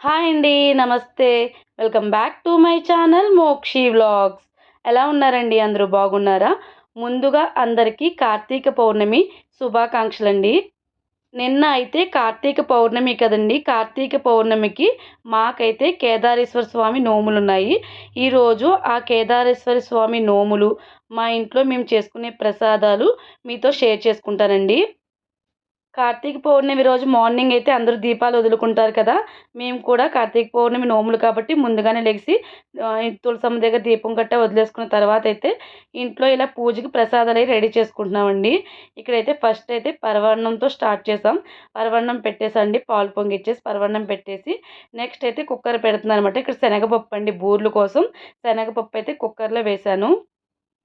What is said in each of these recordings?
Hi అండి నమస్తే. Welcome back to my channel Mokshi vlogs. ఎలా ఉన్నారండి? అందరూ బాగున్నారా? ముందుగా అందరికీ కార్తీక పౌర్ణమి శుభాకాంక్షలు అండి నిన్న అయితే కార్తీక పౌర్ణమి కదండి. కార్తీక పౌర్ణమికి మాకైతే కేదారేశ్వర స్వామి నోములు ఉన్నాయి ఈరోజు ఆ కేదారేశ్వర స్వామి నోములు మా ఇంట్లో మేము చేసుకునే ప్రసాదాలు మీతో షేర్ చేసుకుంటానండి. కార్తీక పౌర్ణమి రోజు మార్నింగ్ అయితే అందరూ దీపాలు వదులుకుంటారు కదా మేము కూడా కార్తీక పౌర్ణమి నోములు కాబట్టి ముందుగానే లెగిసి తులసమ్మ దగ్గర దీపం గట్ట వదిలేసుకున్న తర్వాత అయితే ఇంట్లో ఇలా పూజకి ప్రసాదాలు అవి రెడీ చేసుకుంటున్నామండి. ఇక్కడైతే ఫస్ట్ అయితే పరవన్నంతో స్టార్ట్ చేసాం. పరవన్నం పెట్టేసండి పాలు పొంగిచ్చేసి పరవన్నం పెట్టేసి నెక్స్ట్ అయితే కుక్కర్ పెడుతున్నాను అనమాట ఇక్కడ శనగపప్పు అండి బూర్లు కోసం. శనగపప్పు అయితే కుక్కర్లో వేశాను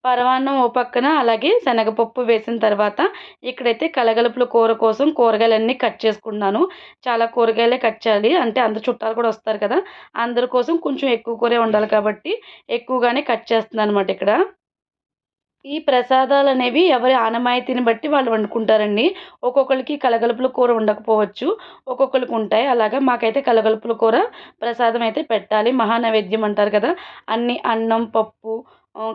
పరమాన్నం ఓ పక్కన అలాగే శనగపప్పు వేసిన తర్వాత ఇక్కడైతే కలగలుపుల కూర కోసం కూరగాయలన్నీ కట్ చేసుకున్నాను చాలా కూరగాయలే కట్ చేయాలి. అంటే అందరు చుట్టాలు కూడా వస్తారు కదా. అందరి కోసం కొంచెం ఎక్కువ కూరే ఉండాలి కాబట్టి ఎక్కువగానే కట్ చేస్తున్నాను అనమాట ఇక్కడ. ఈ ప్రసాదాలు అనేవి ఎవరి ఆనమాయితీని బట్టి వాళ్ళు వండుకుంటారండి. ఒక్కొక్కరికి కలగలుపుల కూర ఉండకపోవచ్చు. ఒక్కొక్కరికి ఉంటాయి. అలాగా మాకైతే కలగలుపుల కూర ప్రసాదం అయితే పెట్టాలి. మహానైవేద్యం అంటారు కదా. అన్ని అన్నం పప్పు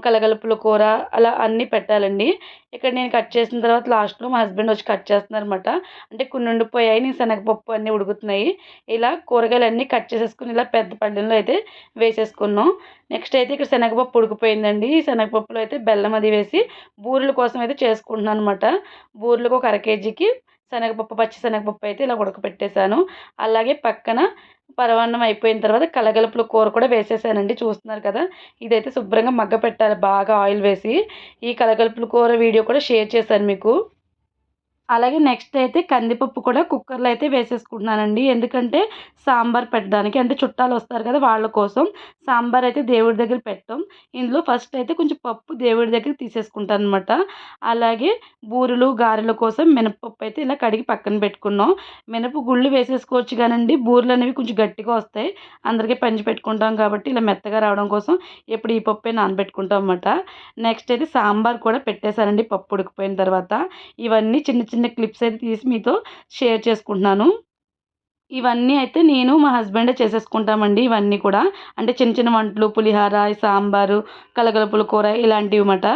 కలగలుపుల కూర అలా అన్నీ పెట్టాలండి. ఇక్కడ నేను కట్ చేసిన తర్వాత లాస్ట్లో మా హస్బెండ్ వచ్చి కట్ చేస్తున్నారనమాట అంటే కొన్ని ఉండిపోయాయి నేను శనగపప్పు అన్నీ ఉడుకుతున్నాయి. ఇలా కూరగాయలు అన్నీ కట్ చేసేసుకుని ఇలా పెద్ద పళ్ళెంలో అయితే వేసేసుకున్నాం. నెక్స్ట్ అయితే ఇక్కడ శనగపప్పు ఉడికిపోయిందండి. ఈ శనగపప్పులో అయితే బెల్లం అది వేసి బూరెల కోసం అయితే చేసుకుంటున్నాను అనమాట బూరెలకు ఒక అర కేజీకి శనగపప్పు పచ్చి శనగపప్పు అయితే ఇలా ఉడకపెట్టేశాను. అలాగే పక్కన పరవాన్నం అయిపోయిన తర్వాత కలగలుపుల కూర కూడా వేసేసానండి చూస్తున్నారు కదా. ఇదైతే శుభ్రంగా మగ్గ పెట్టాలి బాగా ఆయిల్ వేసి. ఈ కలగలుపుల కూర వీడియో కూడా షేర్ చేశాను మీకు. అలాగే నెక్స్ట్ అయితే కందిపప్పు కూడా కుక్కర్లో అయితే వేసేసుకుంటున్నానండి. ఎందుకంటే సాంబార్ పెట్టడానికి అంటే చుట్టాలు వస్తారు కదా వాళ్ళ కోసం సాంబార్ అయితే దేవుడి దగ్గర పెట్టాం. ఇందులో ఫస్ట్ అయితే కొంచెం పప్పు దేవుడి దగ్గర తీసేసుకుంటాను అనమాట అలాగే బూరెలు గారెల కోసం మినపప్పు అయితే ఇలా కడిగి పక్కన పెట్టుకున్నాం. మినప గుళ్ళు వేసేసుకోవచ్చు కానండి. బూరెలు అనేవి కొంచెం గట్టిగా వస్తాయి. అందరికీ పంచి పెట్టుకుంటాం కాబట్టి ఇలా మెత్తగా రావడం కోసం ఎప్పుడు ఈ పప్పే నానబెట్టుకుంటాం అనమాట నెక్స్ట్ అయితే సాంబార్ కూడా పెట్టేశానండి పప్పు ఉడికిపోయిన తర్వాత. ఇవన్నీ చిన్న చిన్న చిన్న క్లిప్స్ అయితే తీసి మీతో షేర్ చేసుకుంటున్నాను. ఇవన్నీ అయితే నేను మా హస్బెండే చేసేసుకుంటామండి ఇవన్నీ కూడా. అంటే చిన్న చిన్న వంటలు పులిహార సాంబారు కలగలుపుల కూర ఇలాంటివి అన్నమాట.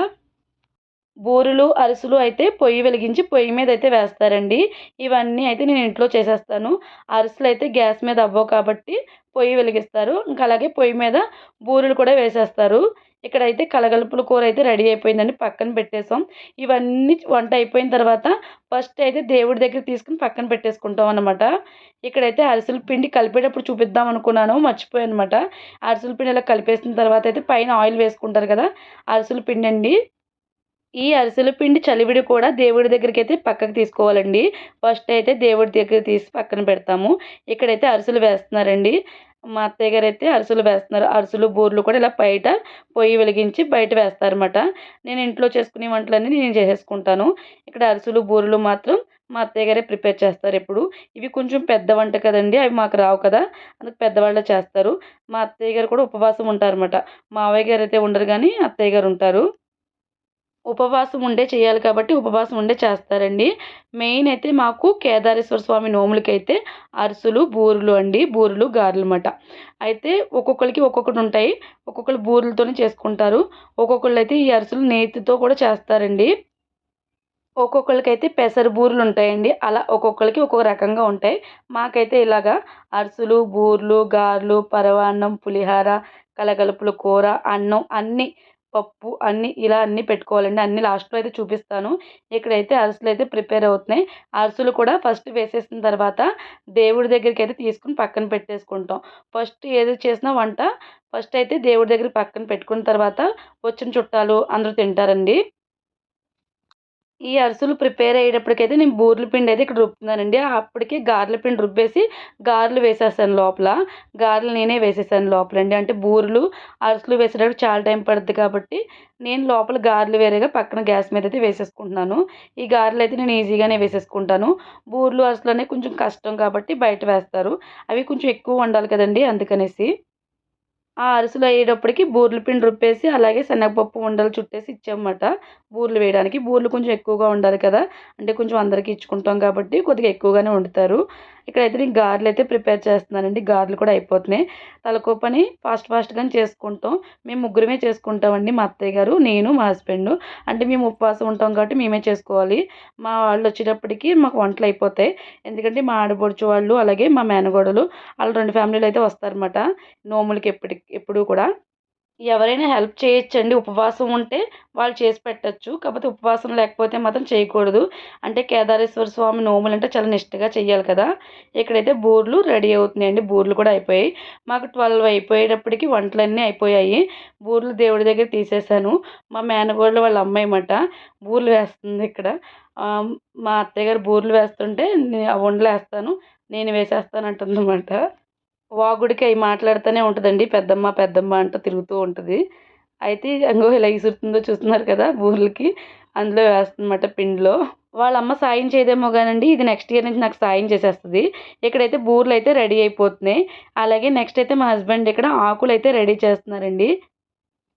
బూరెలు అరిసెలు అయితే పొయ్యి వెలిగించి పొయ్యి మీద అయితే వేస్తారండి. ఇవన్నీ అయితే నేను ఇంట్లో చేసేస్తాను. అరిసెలు అయితే గ్యాస్ మీద అవ్వవు కాబట్టి పొయ్యి వెలిగిస్తారు. ఇంకా అలాగే పొయ్యి మీద బూరెలు కూడా వేసేస్తారు. ఇక్కడైతే కలగలుపుల కూర అయితే రెడీ అయిపోయిందండి. పక్కన పెట్టేసాం ఇవన్నీ వంట అయిపోయిన తర్వాత ఫస్ట్ అయితే దేవుడి దగ్గర తీసుకుని పక్కన పెట్టేసుకుంటాం అనమాట ఇక్కడైతే అరిసెల పిండి కలిపేటప్పుడు చూపిద్దాం అనుకున్నాను. మర్చిపోయాను అనమాట అరిసెల పిండి ఇలా కలిపేసిన తర్వాత అయితే పైన ఆయిల్ వేసుకుంటారు కదా అరిసెల పిండి అండి ఈ అరిసెల పిండి చలివిడి కూడా దేవుడి దగ్గరికి అయితే పక్కకు తీసుకోవాలండి. ఫస్ట్ అయితే దేవుడి దగ్గర తీసి పక్కన పెడతాము. ఇక్కడైతే అరిసెలు వేస్తున్నారండి. మా అత్తయ్య గారు అయితే అరిసెలు వేస్తున్నారు. అరిసెలు బూరెలు కూడా ఇలా బయట పొయ్యి వెలిగించి బయట వేస్తారన్నమాట. నేను ఇంట్లో చేసుకునే వంటలన్నీ నేను చేసేసుకుంటాను. ఇక్కడ అరిసెలు బూరెలు మాత్రం మా అత్తయ్య గారే ప్రిపేర్ చేస్తారు ఎప్పుడు. ఇవి కొంచెం పెద్ద వంట కదండి. అవి మాకు రావు కదా. అందుకు పెద్దవాళ్ళే చేస్తారు. మా అత్తయ్య గారు కూడా ఉపవాసం ఉంటారన్నమాట. మావయ్య గారు అయితే ఉండరు కానీ అత్తయ్య గారు ఉంటారు. ఉపవాసం ఉండే చేయాలి కాబట్టి ఉపవాసం ఉండే చేస్తారండి. మెయిన్ అయితే మాకు కేదారేశ్వర స్వామి నోములకైతే అరిసెలు బూరెలు అండి. బూరెలు గారెలు అన్నమాట. అయితే ఒక్కొక్కరికి ఒక్కొక్కటి ఉంటాయి. ఒక్కొక్కరు బూరెలతోనే చేసుకుంటారు. ఒక్కొక్కళ్ళు అయితే ఈ అరిసెలు నేతితో కూడా చేస్తారండి. ఒక్కొక్కరికైతే పెసర బూరెలు ఉంటాయండి. అలా ఒక్కొక్కరికి ఒక్కొక్క రకంగా ఉంటాయి. మాకైతే ఇలాగా అరిసెలు బూరెలు గారెలు పరవాన్నం పులిహార కలగలుపుల కూర అన్నం అన్నీ పప్పు అన్నీ ఇలా అన్నీ పెట్టుకోవాలండి. అన్నీ లాస్ట్లో అయితే చూపిస్తాను. ఇక్కడైతే అరిసెలు అయితే ప్రిపేర్ అవుతున్నాయి. అరిసెలు కూడా ఫస్ట్ వేసేసిన తర్వాత దేవుడి దగ్గరికి అయితే తీసుకుని పక్కన పెట్టేసుకుంటాం. ఫస్ట్ ఏది చేసినా వంట ఫస్ట్ అయితే దేవుడి దగ్గర పక్కన పెట్టుకున్న తర్వాత వచ్చిన చుట్టాలు అందరూ తింటారండి. ఈ అరుసులు ప్రిపేర్ అయ్యేటప్పటికైతే నేను బూరెల పిండి అయితే ఇక్కడ రుబ్బుతున్నానండి. అప్పటికే గారెల పిండి రుబ్బేసి గారెలు వేసేస్తాను లోపల. గారెలు నేనే వేసేసాను లోపలండి. అంటే బూరెలు అరుసులు వేసేటప్పుడు చాలా టైం పడుతుంది కాబట్టి నేను లోపల గారెలు వేరేగా పక్కన గ్యాస్ మీద అయితే వేసేసుకుంటున్నాను. ఈ గారెలు అయితే నేను ఈజీగానే వేసేసుకుంటాను. బూరెలు అరుసులు అనేవి కొంచెం కష్టం కాబట్టి బయట వేస్తారు. అవి కొంచెం ఎక్కువ వండాలి కదండి అందుకనేసి. ఆ అరిసెలు అయ్యేటప్పటికి బూరెల పిండి రుప్పేసి అలాగే శనగపప్పు ఉండలు చుట్టేసి ఇచ్చామన్నమాట. బూరెలు వేయడానికి బూరెలు కొంచెం ఎక్కువగా ఉండాలి కదా. అంటే కొంచెం అందరికీ ఇచ్చుకుంటాం కాబట్టి కొద్దిగా ఎక్కువగానే వండుతారు. ఇక్కడైతే నేను గారెలు అయితే ప్రిపేర్ చేస్తున్నానండి. గారెలు కూడా అయిపోతున్నాయి. తలకో పని ఫాస్ట్ ఫాస్ట్గా చేసుకుంటాం. మేము ముగ్గురమే చేసుకుంటామండి. మా అత్తయ్య గారు నేను మా హస్బెండ్. అంటే మేము ఉపవాసం ఉంటాం కాబట్టి మేమే చేసుకోవాలి. మా వాళ్ళు వచ్చేటప్పటికి మాకు వంటలు అయిపోతాయి. ఎందుకంటే మా ఆడబడుచు వాళ్ళు అలాగే మా మేనగోడలు వాళ్ళు రెండు ఫ్యామిలీలు అయితే వస్తారనమాట నోములకి ఎప్పటికి ఎప్పుడూ కూడా. ఎవరైనా హెల్ప్ చేయొచ్చండి. ఉపవాసం ఉంటే వాళ్ళు చేసి పెట్టచ్చు. కాకపోతే ఉపవాసం లేకపోతే మాత్రం చేయకూడదు. అంటే కేదారేశ్వర స్వామి నోములు అంటే చాలా నిష్టగా చేయాలి కదా. ఇక్కడైతే బూర్లు రెడీ అవుతున్నాయండి. బూర్లు కూడా అయిపోయాయి. మాకు ట్వెల్వ్ అయిపోయేటప్పటికి వంటలన్నీ అయిపోయాయి. బూర్లు దేవుడి దగ్గర తీసేసాను మా మేనగోళ్ళు వాళ్ళ అమ్మాయి మాట బూర్లు వేస్తుంది ఇక్కడ. మా అత్తయ్య గారు బూర్లు వేస్తుంటే ఆ వండలు వేస్తాను నేను వేసేస్తాను అంటుందన్నమాట వాగుడికి అవి మాట్లాడుతూనే ఉంటుందండి. పెద్దమ్మ పెద్దమ్మ అంటూ తిరుగుతూ ఉంటుంది. అయితే అంగో ఇలా ఇసురుతుందో చూస్తున్నారు కదా బూర్లకి అందులో వేస్తుందన్నమాట పిండిలో. వాళ్ళ అమ్మ సాయం చేయదేమో కానండి. ఇది నెక్స్ట్ ఇయర్ నుంచి నాకు సాయం చేసేస్తుంది. ఇక్కడైతే బూర్లు అయితే రెడీ అయిపోతున్నాయి. అలాగే నెక్స్ట్ అయితే మా హస్బెండ్ ఇక్కడ ఆకులు అయితే రెడీ చేస్తున్నారండి.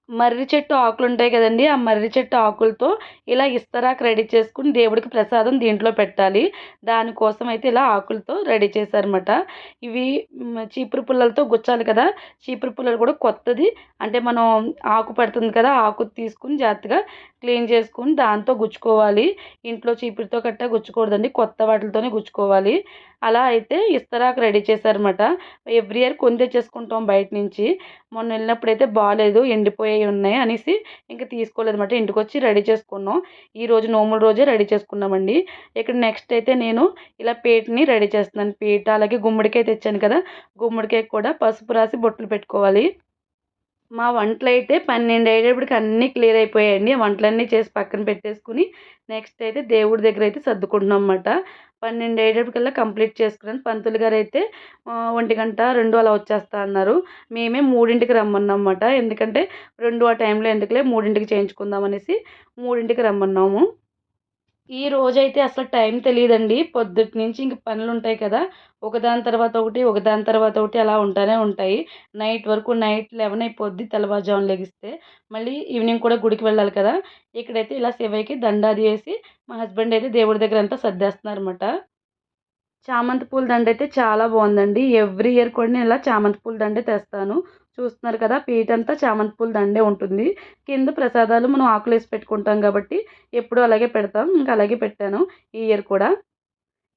మర్రి చెట్టు ఆకులు ఉంటాయి కదండి ఆ మర్రి చెట్టు ఆకులతో ఇలా ఇస్తరాకు రెడీ చేసుకుని దేవుడికి ప్రసాదం దీంట్లో పెట్టాలి. దానికోసం అయితే ఇలా ఆకులతో రెడీ చేశారనమాట ఇవి చీపురు పుల్లలతో గుచ్చాలి కదా చీపురు పుల్లలు కూడా కొత్తది. అంటే మనం ఆకు పడుతుంది కదా ఆకు తీసుకుని జాగ్రత్తగా క్లీన్ చేసుకుని దాంతో గుచ్చుకోవాలి. ఇంట్లో చీపురుతో కట్ట గుచ్చుకూడదండి కొత్త వాటితోనే గుచ్చుకోవాలి. అలా అయితే ఇస్తరాకు రెడీ చేశారనమాట ఎవ్రీ ఇయర్ కొని తెచ్చేసుకుంటాం బయట నుంచి. మొన్న వెళ్ళినప్పుడు అయితే బాగాలేదు ఎండిపోయాయి ఉన్నాయి అనేసి ఇంకా తీసుకోలేదన్నమాట. ఇంటికి వచ్చి రెడీ చేసుకున్నాం. ఈరోజు నోముల రోజే రెడీ చేసుకున్నామండి. ఇక్కడ నెక్స్ట్ అయితే నేను ఇలా పీటని రెడీ చేస్తున్నాను. పీట అలాగే గుమ్మడికాయ తెచ్చాను కదా. గుమ్మడికాయ కూడా పసుపు రాసి బొట్లు పెట్టుకోవాలి. మా వంటలు అయితే పన్నెండు అయ్యేటప్పటికి అన్నీ క్లియర్ అయిపోయాయండి. వంటలన్నీ చేసి పక్కన పెట్టేసుకుని నెక్స్ట్ అయితే దేవుడి దగ్గర అయితే సర్దుకుంటున్నాం అనమాట పన్నెండు అయ్యేటప్పటికల్లా కంప్లీట్ చేసుకున్నాను. పంతులు గారు అయితే ఒంటి గంట రెండు అలా వచ్చేస్తా అన్నారు. మేమే మూడింటికి రమ్మన్నాం ఎందుకంటే రెండు ఆ టైంలో ఎందుకులే మూడింటికి చేయించుకుందాం అనేసి మూడింటికి రమ్మన్నాము. ఈ రోజైతే అసలు టైం తెలియదండి పొద్దుటి నుంచి ఇంక పనులు ఉంటాయి కదా ఒకదాని తర్వాత ఒకటి ఒకదాని తర్వాత ఒకటి అలా ఉంటానే ఉంటాయి. నైట్ వరకు నైట్ లెవెన్ అయిపోద్ది తెల్లవారుజామున లెగిస్తే. మళ్ళీ ఈవినింగ్ కూడా గుడికి వెళ్ళాలి కదా. ఇక్కడైతే ఇలా శివయ్యకి దండాది వేసి మా హస్బెండ్ అయితే దేవుడి దగ్గర అంతా సర్దేస్తున్నారు అనమాట చామంతి పూల దండ అయితే చాలా బాగుందండి. ఎవ్రీ ఇయర్ కూడా నేను ఇలా చామంతి పూల దండే తెస్తాను. చూస్తున్నారు కదా పీట అంతా చామంతి పూలు దండే ఉంటుంది. కింద ప్రసాదాలు మనం ఆకులు వేసి పెట్టుకుంటాం కాబట్టి ఎప్పుడు అలాగే పెడతాం. ఇంకా అలాగే పెట్టాను ఈ ఇయర్ కూడా.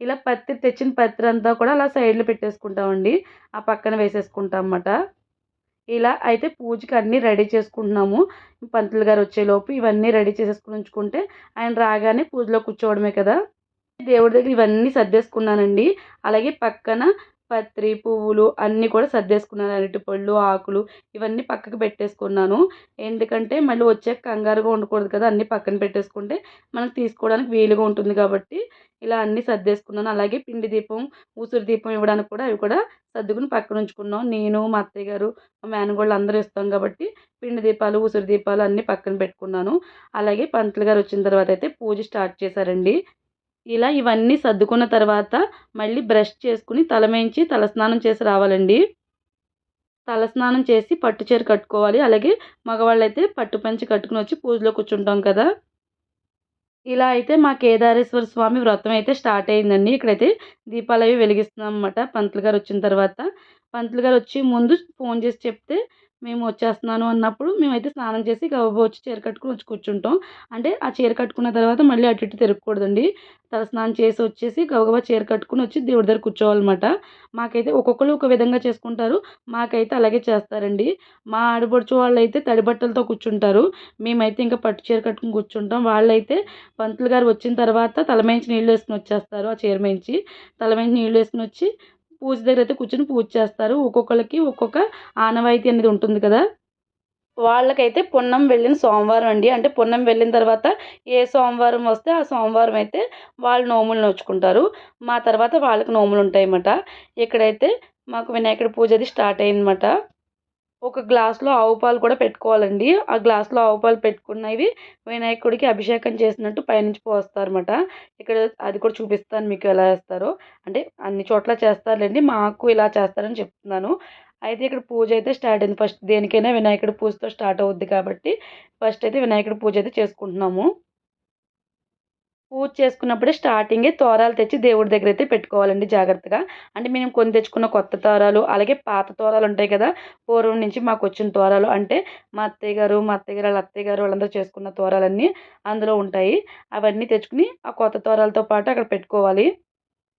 ఇలా పత్తి తెచ్చిన పత్తి అంతా కూడా అలా సైడ్లో పెట్టేసుకుంటామండి. ఆ పక్కన వేసేసుకుంటాం అన్నమాట. ఇలా అయితే పూజకి అన్నీ రెడీ చేసుకుంటున్నాము. పంతులు గారు వచ్చేలోపు ఇవన్నీ రెడీ చేసేసుకుని ఉంచుకుంటే ఆయన రాగానే పూజలో కూర్చోవడమే కదా. దేవుడి దగ్గర ఇవన్నీ సర్దేసుకున్నానండి. అలాగే పక్కన పత్రి పువ్వులు అన్నీ కూడా సర్దేసుకున్నాను. అరటిపళ్ళు ఆకులు ఇవన్నీ పక్కకు పెట్టేసుకున్నాను. ఎందుకంటే మళ్ళీ వచ్చే కంగారుగా ఉండకూడదు కదా అన్నీ పక్కన పెట్టేసుకుంటే మనకు తీసుకోవడానికి వీలుగా ఉంటుంది కాబట్టి ఇలా అన్నీ సర్దేసుకున్నాను. అలాగే పిండి దీపం ఊసురు దీపం ఇవ్వడానికి కూడా అవి కూడా సర్దుకుని పక్కన ఉంచుకున్నాం నేను మా అత్తయ్య గారు మా మేనగోళ్ళు అందరూ ఇస్తాం కాబట్టి పిండి దీపాలు ఉసిరి దీపాలు అన్నీ పక్కన పెట్టుకున్నాను. అలాగే పంతులు గారు వచ్చిన తర్వాత అయితే పూజ స్టార్ట్ చేశారండి. ఇలా ఇవన్నీ సర్దుకున్న తర్వాత మళ్ళీ బ్రష్ చేసుకుని తలమేంచి తలస్నానం చేసి రావాలండి. తలస్నానం చేసి పట్టు చీర కట్టుకోవాలి. అలాగే మగవాళ్ళైతే పట్టు పంచి కట్టుకుని వచ్చి పూజలో కూర్చుంటాం కదా. ఇలా అయితే మా కేదారేశ్వర స్వామి వ్రతం అయితే స్టార్ట్ అయిందండి. ఇక్కడైతే దీపాలు అవి వెలిగిస్తున్నాం అన్నమాట. పంతులు గారు వచ్చిన తర్వాత. పంతులు గారు వచ్చి ముందు ఫోన్ చేసి చెప్తే మేము వచ్చేస్తున్నాను అన్నప్పుడు మేమైతే స్నానం చేసి గబగబా వచ్చి చీర కట్టుకుని వచ్చి కూర్చుంటాం. అంటే ఆ చీర కట్టుకున్న తర్వాత మళ్ళీ అటు ఇటు తిరగకూడదండి. తల స్నానం చేసి వచ్చేసి గబగబా చీర కట్టుకుని వచ్చి దేవుడి దగ్గర కూర్చోవాలన్నమాట. మాకైతే ఒక్కొక్కరు ఒక విధంగా చేసుకుంటారు. మాకైతే అలాగే చేస్తారండి. మా ఆడపడుచు వాళ్ళు అయితే తడి బట్టలతో కూర్చుంటారు. మేమైతే ఇంకా పట్టు చీర కట్టుకుని కూర్చుంటాం. వాళ్ళైతే పంతులు గారు వచ్చిన తర్వాత తలమేంచి నీళ్ళు వేసుకుని వచ్చేస్తారు ఆ చీర మేంచి. తలమేంచి నీళ్ళు వేసుకుని వచ్చి పూజ దగ్గర అయితే కూర్చొని పూజ చేస్తారు. ఒక్కొక్కరికి ఒక్కొక్క ఆనవాయితీ అనేది ఉంటుంది కదా. వాళ్ళకైతే పున్నం వెళ్ళిన సోమవారం అండి. అంటే పున్నం వెళ్ళిన తర్వాత ఏ సోమవారం వస్తే ఆ సోమవారం అయితే వాళ్ళు నోములు నోచుకుంటారు. మా తర్వాత వాళ్ళకి నోములు ఉంటాయన్నమాట. ఇక్కడైతే మాకు వినాయకుడి పూజ అది స్టార్ట్ అయ్యిందన్నమాట ఒక గ్లాస్లో ఆవు పాలు కూడా పెట్టుకోవాలండి. ఆ గ్లాస్లో ఆవు పాలు పెట్టుకున్నవి వినాయకుడికి అభిషేకం చేసినట్టు పైనుంచి పోస్తారన్నమాట. ఇక్కడ అది కూడా చూపిస్తాను మీకు ఎలా వేస్తారో అంటే అన్ని చోట్ల చేస్తారులేండి. మాకు ఇలా చేస్తారని చెప్తున్నాను. అయితే ఇక్కడ పూజ అయితే స్టార్ట్ అయింది. ఫస్ట్ దేనికైనా వినాయకుడి పూజతో స్టార్ట్ అవుద్ది కాబట్టి ఫస్ట్ అయితే వినాయకుడి పూజ అయితే చేసుకుంటున్నాము. పూజ చేసుకున్నప్పుడే స్టార్టింగే తోరాలు తెచ్చి దేవుడి దగ్గర అయితే పెట్టుకోవాలండి జాగ్రత్తగా. అంటే మేము కొని తెచ్చుకున్న కొత్త తోరాలు అలాగే పాత తోరాలు ఉంటాయి కదా పూర్వం నుంచి మాకు వచ్చిన తోరాలు అంటే మా అత్తయ్య గారు మా అత్తయ్య గారు వాళ్ళ అత్తయ్య గారు వాళ్ళందరూ చేసుకున్న తోరాలన్నీ అందులో ఉంటాయి. అవన్నీ తెచ్చుకుని ఆ కొత్త తోరాలతో పాటు అక్కడ పెట్టుకోవాలి.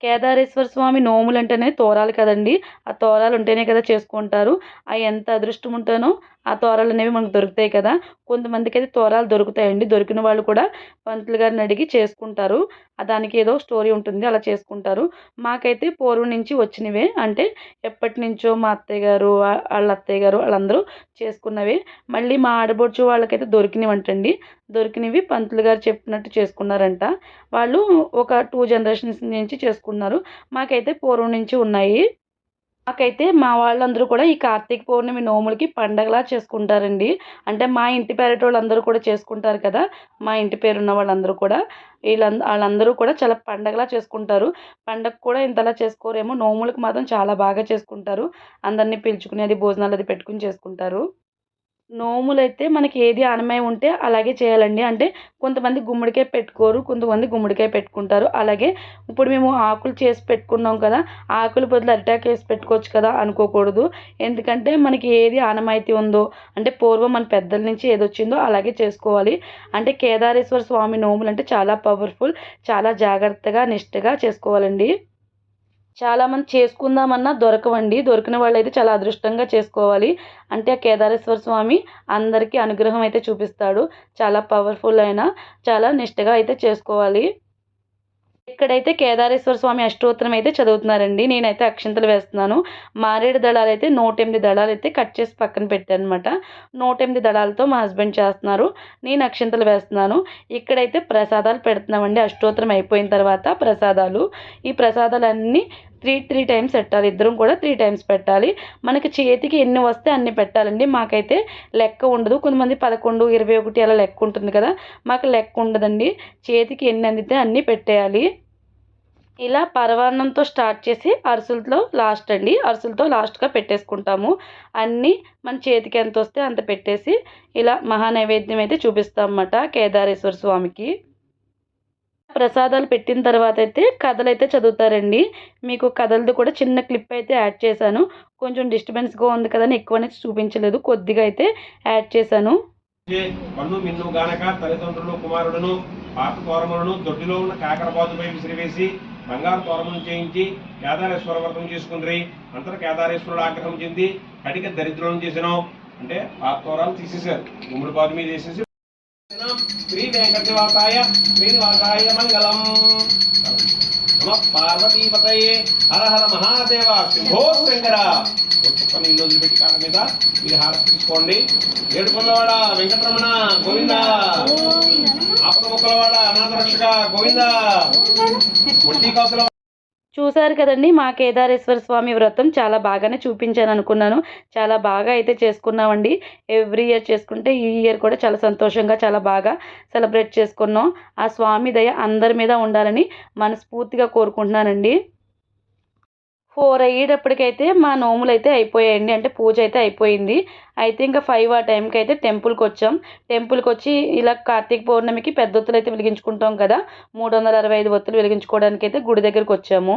కేదారేశ్వర స్వామి నోములు అంటేనే తోరాలు కదండి. ఆ తోరాలు ఉంటేనే కదా చేసుకుంటారు. అవి ఎంత అదృష్టం ఉంటానో ఆ తోరాలు అనేవి మనకు దొరుకుతాయి కదా. కొంతమందికి అయితే తోరాలు దొరుకుతాయండి. దొరికిన వాళ్ళు కూడా పంతులు గారిని అడిగి చేసుకుంటారు. దానికి ఏదో స్టోరీ ఉంటుంది. అలా చేసుకుంటారు. మాకైతే పూర్వం నుంచి వచ్చినవే. అంటే ఎప్పటి నుంచో మా అత్తయ్య గారు వాళ్ళ అత్తయ్య గారు వాళ్ళందరూ చేసుకున్నవే. మళ్ళీ మా ఆడబొచ్చు వాళ్ళకైతే దొరికినవంటండి. దొరికినవి పంతులు గారు చెప్పినట్టు చేసుకున్నారంట. వాళ్ళు ఒక టూ జనరేషన్స్ నుంచి చేసుకున్నారు. మాకైతే పూర్వం నుంచి ఉన్నాయి. మాకైతే మా వాళ్ళందరూ కూడా ఈ కార్తీక పౌర్ణమి నోములకి పండగలా చేసుకుంటారండి. అంటే మా ఇంటి పేరటి వాళ్ళందరూ కూడా చేసుకుంటారు కదా. మా ఇంటి పేరున్న వాళ్ళందరూ కూడా. వీళ్ళంద వాళ్ళందరూ కూడా చాలా పండగలా చేసుకుంటారు. పండగ కూడా ఇంతలా చేసుకోరేమో. నోములకు మాత్రం చాలా బాగా చేసుకుంటారు. అందరినీ పిలుచుకుని అది భోజనాలు అది పెట్టుకుని చేసుకుంటారు. నోములైతే మనకి ఏది ఆనమై ఉంటే అలాగే చేయాలండి. అంటే కొంతమంది గుమ్మడికాయ పెట్టుకోరు కొంతమంది గుమ్మడికాయ పెట్టుకుంటారు. అలాగే ఇప్పుడు మేము ఆకులు చేసి పెట్టుకున్నాం కదా ఆకులు బదులు అరిటాకు వేసి పెట్టుకోవచ్చు కదా అనుకోకూడదు. ఎందుకంటే మనకి ఏది ఆనమైతే ఉందో అంటే పూర్వం మన పెద్దల నుంచి ఏది వచ్చిందో అలాగే చేసుకోవాలి. అంటే కేదారేశ్వర స్వామి నోములు అంటే చాలా పవర్ఫుల్ చాలా జాగ్రత్తగా నిష్టగా చేసుకోవాలండి. చాలామంది చేసుకుందామన్నా దొరకవండి. దొరికిన వాళ్ళైతే చాలా అదృష్టంగా చేసుకోవాలి. అంటే ఆ కేదారేశ్వర స్వామి అందరికీ అనుగ్రహం అయితే చూపిస్తాడు. చాలా పవర్ఫుల్ అయిన చాలా నిష్టగా అయితే చేసుకోవాలి. ఇక్కడైతే కేదారేశ్వర స్వామి అష్టోత్తరం అయితే చదువుతున్నారండి. నేనైతే అక్షంతలు వేస్తున్నాను. మారేడు దళాలు అయితే నూట ఎనిమిది దళాలు అయితే కట్ చేసి పక్కన పెట్టాను అనమాట నూట ఎనిమిది దళాలతో మా హస్బెండ్ చేస్తున్నారు. నేను అక్షంతలు వేస్తున్నాను. ఇక్కడైతే ప్రసాదాలు పెడుతున్నామండి. అష్టోత్తరం అయిపోయిన తర్వాత ప్రసాదాలు. ఈ ప్రసాదాలన్నీ త్రీ త్రీ టైమ్స్ పెట్టాలి. ఇద్దరం కూడా త్రీ టైమ్స్ పెట్టాలి. మనకి చేతికి ఎన్ని వస్తే అన్ని పెట్టాలండి. మాకైతే లెక్క ఉండదు. కొంతమంది పదకొండు ఇరవై ఒకటి అలా లెక్క ఉంటుంది కదా. మాకు లెక్క ఉండదండి. చేతికి ఎన్ని అందితే అన్నీ పెట్టేయాలి. ఇలా పరవాన్నంతో స్టార్ట్ చేసి అరిసెలతో లాస్ట్ అండి. అరిసెలతో లాస్ట్గా పెట్టేసుకుంటాము. అన్నీ మన చేతికి ఎంత వస్తే అంత పెట్టేసి ఇలా మహానైవేద్యం అయితే చూపిస్తాం అన్నమాట కేదారేశ్వర స్వామికి. ప్రసాదాలు పెట్టిన తర్వాత అయితే కథలు అయితే చదువుతారండి. మీకు కథలది కూడా చిన్న క్లిప్ అయితే యాడ్ చేశాను. కొంచెం డిస్టర్బెన్స్గా ఉంది కదా అని ఎక్కువనే చూపించలేదు. కొద్దిగా అయితే యాడ్ చేశాను. చే మిన్ను గానక తల్లిదండ్రులు కుమారుడును పాత తోరములను దొడ్డిలో ఉన్న కాకరబాతుపై విసిరివేసి బంగారు తోరమును చేయించి కేదారేశ్వర వ్రతం చేసుకుంది అంతర కేదారేశ్వరుడు ఆగ్రహం చెంది కటిక దరిద్రం చేసిన. అంటే పాత తోరాలు తీసేశారు. గుమ్మడి పాదు మీద వేసేసి శ్రీ వెంకటనివాసాయ శ్రీనివాసాయ మంగళం నమ పార్వతీపతయే హర హర మహాదేవ శంభో శంకర ఒక చుక్క నీళ్ళు వదిలిపెట్టి కాళ్ళ మీద మీరు హారతి తీసుకోండి. వెంకటరమణ గోవింద. ఆపద ముక్కలవాడ అనాథ రక్షక గోవింద. చూసారు చూశారు కదండి మా కేదారేశ్వర స్వామి వ్రతం చాలా బాగానే చూపించాను అనుకున్నాను. చాలా బాగా అయితే చేసుకున్నామండి. ఎవ్రీ ఇయర్ చేసుకుంటే ఈ ఇయర్ కూడా చాలా సంతోషంగా చాలా బాగా సెలబ్రేట్ చేసుకున్నాం. ఆ స్వామి దయ అందరి మీద ఉండాలని మనస్ఫూర్తిగా కోరుకుంటున్నానండి. ఫోర్ అయ్యేటప్పటికైతే మా నోములు అయితే అయిపోయాయండి. అంటే పూజ అయితే అయిపోయింది. అయితే ఇంకా ఫైవ్ ఆ టైంకి అయితే టెంపుల్కి వచ్చాం. టెంపుల్కి వచ్చి ఇలా కార్తీక పౌర్ణమికి పెద్ద ఒత్తులు అయితే వెలిగించుకుంటాం కదా. మూడు వందల అరవై ఐదు ఒత్తులు వెలిగించుకోవడానికి అయితే గుడి దగ్గరికి వచ్చాము.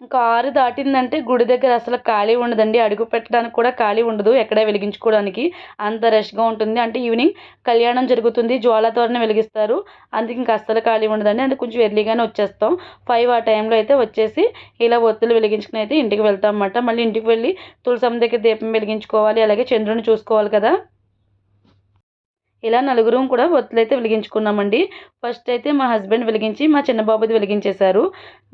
ఇంకా ఆరు దాటిందంటే గుడి దగ్గర అసలు ఖాళీ ఉండదండి. అడుగు పెట్టడానికి కూడా ఖాళీ ఉండదు ఎక్కడ వెలిగించుకోవడానికి. అంత రష్గా ఉంటుంది. అంటే ఈవినింగ్ కళ్యాణం జరుగుతుంది. జ్వాలతోరణం వెలిగిస్తారు. అందుకే ఇంకా అస్సలు ఖాళీ ఉండదండి. అందుకే కొంచెం ఎర్లీగానే వచ్చేస్తాం. ఫైవ్ ఆ టైంలో అయితే వచ్చేసి ఇలా ఒత్తులు వెలిగించుకుని అయితే ఇంటికి వెళ్తాం అన్నమాట. మళ్ళీ ఇంటికి వెళ్ళి తులసమ్మ దగ్గర దీపం వెలిగించుకోవాలి. అలాగే చంద్రుని చూసుకోవాలి కదా. ఇలా నలుగురం కూడా ఒత్తులు అయితే వెలిగించుకున్నామండి. ఫస్ట్ అయితే మా హస్బెండ్ వెలిగించి మా చిన్న బాబుది వెలిగించేశారు.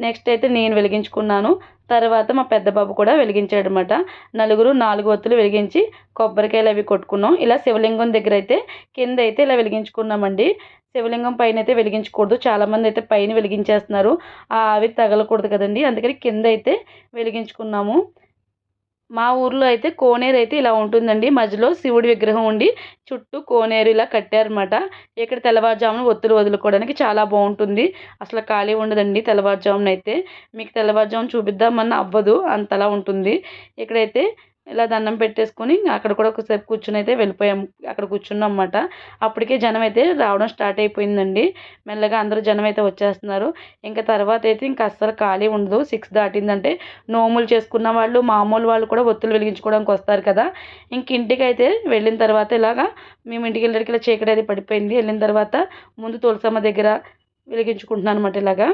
నెక్స్ట్ అయితే నేను వెలిగించుకున్నాను. తర్వాత మా పెద్ద బాబు కూడా వెలిగించాడు అనమాట నలుగురు నాలుగు ఒత్తులు వెలిగించి కొబ్బరికాయలు అవి కొట్టుకున్నాం. ఇలా శివలింగం దగ్గర అయితే కింద అయితే ఇలా వెలిగించుకున్నామండి. శివలింగం పైన అయితే వెలిగించకూడదు. చాలామంది అయితే పైన వెలిగించేస్తున్నారు. ఆ ఆవిరి తగలకూడదు కదండి. అందుకని కింద అయితే వెలిగించుకున్నాము. మా ఊర్లో అయితే కోనేరు అయితే ఇలా ఉంటుందండి. మధ్యలో శివుడి విగ్రహం ఉండి చుట్టూ కోనేరు ఇలా కట్టారనమాట ఇక్కడ తెల్లవారుజామున ఒత్తులు వదులుకోవడానికి చాలా బాగుంటుంది. అసలు ఖాళీ ఉండదండి తెల్లవారుజామున అయితే మీకు తెల్లవారుజామున చూపిద్దామన్నా అవ్వదు. అంతలా ఉంటుంది. ఇక్కడైతే ఇలా దండం పెట్టేసుకొని అక్కడ కూడా ఒకసేపు కూర్చుని అయితే వెళ్ళిపోయాం. అక్కడ కూర్చున్నాం అన్నమాట అప్పటికే జనం అయితే రావడం స్టార్ట్ అయిపోయిందండి. మెల్లగా అందరూ జనం అయితే వచ్చేస్తున్నారు. ఇంకా తర్వాత అయితే ఇంకా అస్సలు ఖాళీ ఉండదు. సిక్స్ దాటిందంటే నోములు చేసుకున్న వాళ్ళు మామూలు వాళ్ళు కూడా ఒత్తులు వెలిగించుకోవడానికి వస్తారు కదా. ఇంక ఇంటికి అయితే వెళ్ళిన తర్వాత ఇలాగా మేము ఇంటికి వెళ్ళడానికి ఇలా చీకటి అయితే పడిపోయింది. వెళ్ళిన తర్వాత ముందు తులసమ్మ దగ్గర వెలిగించుకుంటున్నాను అనమాట ఇలాగా.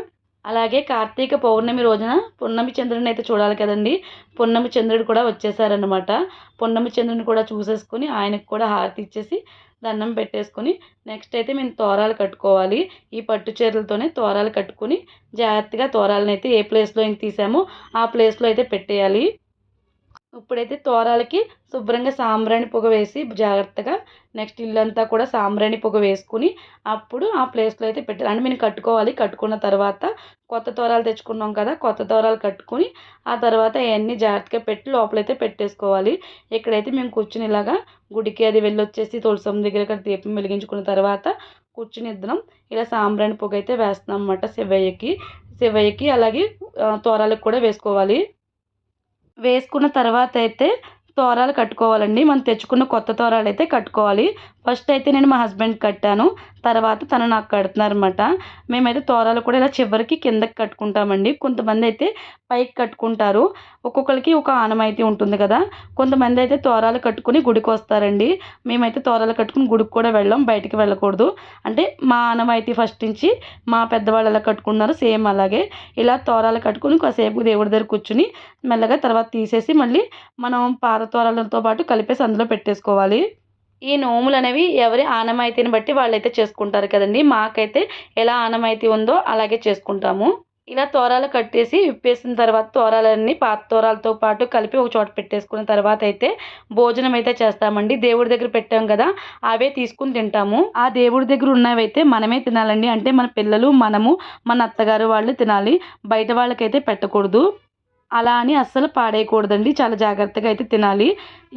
అలాగే కార్తీక పౌర్ణమి రోజున పున్నమి చంద్రుడిని అయితే చూడాలి కదండి. పున్నమి చంద్రుడు కూడా వచ్చేసారనమాట పున్నమి చంద్రుడిని కూడా చూసేసుకొని ఆయనకు కూడా హారతి ఇచ్చేసి దండం పెట్టేసుకొని నెక్స్ట్ అయితే మేము తోరాలు కట్టుకోవాలి. ఈ పట్టు చీరలతోనే తోరాలు కట్టుకొని జాగ్రత్తగా తోరాలను అయితే ఏ ప్లేస్లో అయితే తీసామో ఆ ప్లేస్లో అయితే పెట్టేయాలి. ఇప్పుడైతే తోరాలకి శుభ్రంగా సాంబ్రాణి పొగ వేసి జాగ్రత్తగా నెక్స్ట్ ఇల్లంతా కూడా సాంబ్రాణి పొగ వేసుకుని అప్పుడు ఆ ప్లేస్లో అయితే పెట్టాలి. అంటే మేము కట్టుకోవాలి. కట్టుకున్న తర్వాత కొత్త తోరాలు తెచ్చుకున్నాం కదా కొత్త తోరాలు కట్టుకుని ఆ తర్వాత అవన్నీ జాగ్రత్తగా పెట్టి లోపలైతే పెట్టేసుకోవాలి. ఇక్కడైతే మేము కూర్చుని ఇలాగా గుడికి అది వెళ్ళొచ్చేసి తులసం దగ్గర ఇక్కడ దీపం వెలిగించుకున్న తర్వాత కూర్చుని ఇద్దరం ఇలా సాంబ్రాణి పొగ అయితే వేస్తున్నాం అన్నమాట శివయ్యకి. శివయ్యకి అలాగే తోరాలకు కూడా వేసుకోవాలి. వేసుకున్న తర్వాత అయితే తోరాలు కట్టుకోవాలండి. మనం తెచ్చుకున్న కొత్త తోరాలు అయితే కట్టుకోవాలి. ఫస్ట్ అయితే నేను మా హస్బెండ్ కట్టాను. తర్వాత తను నాకు కడుతున్నారు అనమాట మేమైతే తోరాలు కూడా ఇలా చివరికి కిందకి కట్టుకుంటామండి. కొంతమంది అయితే పైకి కట్టుకుంటారు. ఒక్కొక్కరికి ఒక ఆనమైతే ఉంటుంది కదా. కొంతమంది అయితే తోరాలు కట్టుకుని గుడికి వస్తారండి. మేమైతే తోరాలు కట్టుకుని గుడికి కూడా వెళ్ళాం. బయటికి వెళ్ళకూడదు. అంటే మా ఆనమైతే ఫస్ట్ నుంచి మా పెద్దవాళ్ళు ఎలా కట్టుకున్నారు. సేమ్ అలాగే. ఇలా తోరాలు కట్టుకుని కాసేపు దేవుడి దగ్గర కూర్చుని మెల్లగా తర్వాత తీసేసి మళ్ళీ మనం పాత తోరాలతో పాటు కలిపేసి అందులో పెట్టేసుకోవాలి. ఈ నోములు అనేవి ఎవరి ఆనమాయితీని బట్టి వాళ్ళైతే చేసుకుంటారు కదండి. మాకైతే ఎలా ఆనమాయితీ ఉందో అలాగే చేసుకుంటాము. ఇలా తోరాలు కట్టేసి విప్పేసిన తర్వాత తోరాలన్నీ పాత తోరాలతో పాటు కలిపి ఒక చోట పెట్టేసుకున్న తర్వాత అయితే భోజనం అయితే చేస్తామండి. దేవుడి దగ్గర పెట్టాం కదా అవే తీసుకుని తింటాము. ఆ దేవుడి దగ్గర ఉన్నవైతే మనమే తినాలండి. అంటే మన పిల్లలు మనము మన అత్తగారు వాళ్ళు తినాలి. బయట వాళ్ళకైతే పెట్టకూడదు. అలా అని అస్సలు పాడేయకూడదండి. చాలా జాగ్రత్తగా అయితే తినాలి.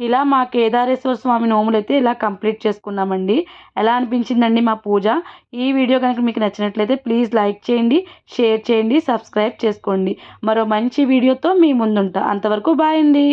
ఇలా మా కేదారేశ్వర స్వామి నోములు అయితే ఇలా కంప్లీట్ చేసుకున్నామండి. ఎలా అనిపించిందండి మా పూజ? ఈ వీడియో కనుక మీకు నచ్చినట్లయితే ప్లీజ్ లైక్ చేయండి షేర్ చేయండి సబ్స్క్రైబ్ చేసుకోండి. మరో మంచి వీడియోతో మీ ముందుంటా. అంతవరకు బాయ్ అండి.